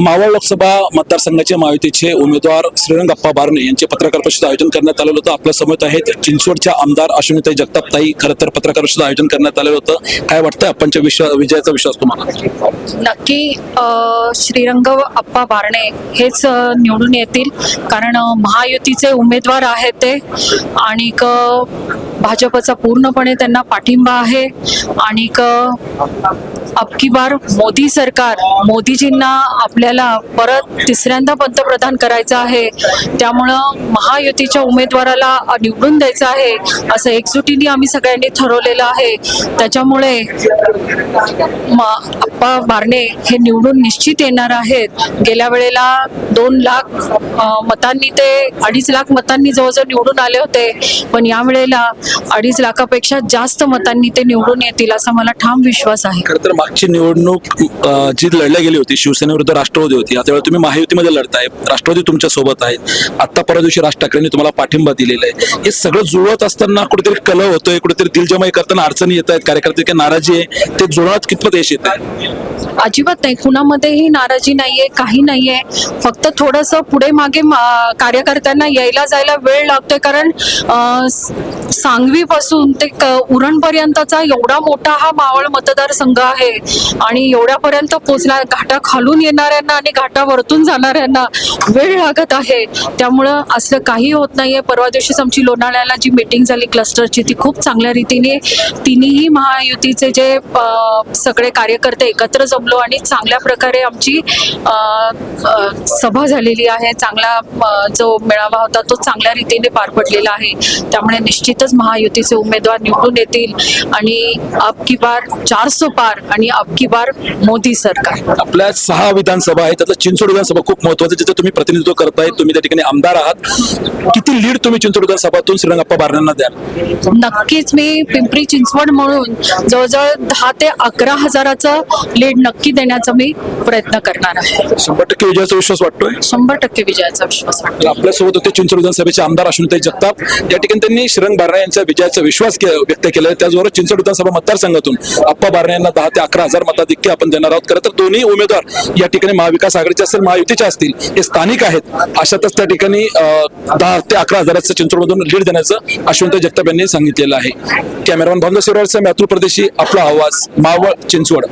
मावळ लोकसभा मतदारसंघाचे महायुतीचे उमेदवार श्रीरंग अप्पा बारणे यांचे पत्रकार परिषद आयोजन करण्यात आलेलं होतं. आपल्यासमोर आहेत चिंचवडच्या आमदार अश्विनीताई जगतापताई. खरं तर पत्रकार परिषद आयोजन करण्यात आलेलं होतं. काय वाटतं आपणच्या विश्वास विजयाचा विश्वास तुम्हाला? नक्की श्रीरंग अप्पा बारणे हेच निवडून येतील. कारण महायुतीचे उमेदवार आहेत ते. आणि भाजपचा पूर्णपणे त्यांना पाठिंबा आहे. आणि अबकी बार मोदी सरकार मोदीजींना आपल्याला परत तिसऱ्यांदा पंतप्रधान करायचं आहे. त्यामुळं महायुतीच्या उमेदवाराला निवडून द्यायचं आहे. असं एकजुटीने आम्ही सगळ्यांनी ठरवलेलं आहे. त्याच्यामुळे अप्पा बारणे हे निवडून निश्चित येणार आहेत. गेल्या वेळेला दोन लाख मतांनी ते अडीच लाख मतांनी जवळजवळ निवडून आले होते. पण या वेळेला अडीच लाखापेक्षा जास्त मतांनी ते निवडून येतील असा मला ठाम विश्वास आहे. खरं तर मागची निवडणूक जी लढल्या गेली होती शिवसेनेविरुद्ध राष्ट्रवादी होती आता वेळेला तुम्ही महायुतीमध्ये लढताय राष्ट्रवादी तुमच्यासोबत आहेत. आता परवा दिवशी राज ठाकरेंनी तुम्हाला पाठिंबा दिलेला आहे. हे सगळं जुळवत असताना कुठेतरी कलह होतोय कुठेतरी दिलजमाई करताना अडचणी येत आहेत कार्यकर्ते काही नाराजी आहे. ते जुळवत कितपत यश येत आहे अजिबात नाही. कुणामध्येही नाराजी नाहीये काही नाहीये. फक्त थोडस पुढे मागे कार्यकर्त्यांना यायला जायला वेळ लागतोय कारण सांगवी पासून ते उरण पर्यंतचा एवढा मोठा हा मावळ मतदारसंघ आहे. आणि एवढ्यापर्यंत पोचला घाटा खालून येणाऱ्यांना आणि घाटावरतून जाणाऱ्यांना वेळ लागत आहे. त्यामुळं असलं काही होत नाहीये. परवा दिवशीच आमची लोणावळ्याला जी मीटिंग झाली क्लस्टरची ती खूप चांगल्या रीतीने तिन्ही महायुतीचे जे सगळे कार्यकर्ते एकत्र जमलो आणि चांगल्या प्रकारे आमची सभा झालेली आहे. चांगला जो मेळावा होता तो चांगल्या रीतीने पार पडलेला आहे. त्यामुळे निश्चितच महा महायुतीचे उमेदवार निवडून येतील आणि अब की बार चारसो पार आणि अब की बार मोदी सरकार. आपल्या सहा विधानसभा आहेत त्यातलं चिंचवड विधानसभा खूप महत्वाचं जिथे तुम्ही प्रतिनिधित्व करताय तुम्ही त्या ठिकाणी आमदार आहात. किती लीड तुम्ही चिंचवड विधानसभातून श्रीरंगप्पा बारण्यांना द्याल? नक्कीच मी पिंपरी चिंचवड म्हणून जवळजवळ दहा ते अकरा हजाराचं लीड नक्की देण्याचा मी प्रयत्न करणार आहे. शंभर टक्के विजयाचा विश्वास वाटतोय? शंभर टक्के विजयाचा विश्वास वाटतो आपल्यासोबत होते चिंचवड विधानसभेचे आमदार अश्विनीताई जगताप. या ठिकाणी त्यांनी श्रीरंग बारणे यांच्या विजयाचा विश्वास के- व्यक्त केला आहे त्याचबरोबर चिंचवड विधानसभा मतदारसंघातून अप्पा बारणे यांना दहा ते अकरा हजार मताधिक्य आपण देणार आहोत. खरं तर दोन्ही उमेदवार या ठिकाणी महाविकास आघाडीचे असेल महायुतीचे असतील हे स्थानिक आहेत. अशातच त्या ठिकाणी दहा ते अकरा हजाराचं चिंचवडमधून लीड देण्याचं अश्वंत जगताप यांनी सांगितलेलं आहे. कॅमेरामॅन भावना सिरोडचा मॅथुर प्रदेशी आपला आवाज मावळ चिंचवड.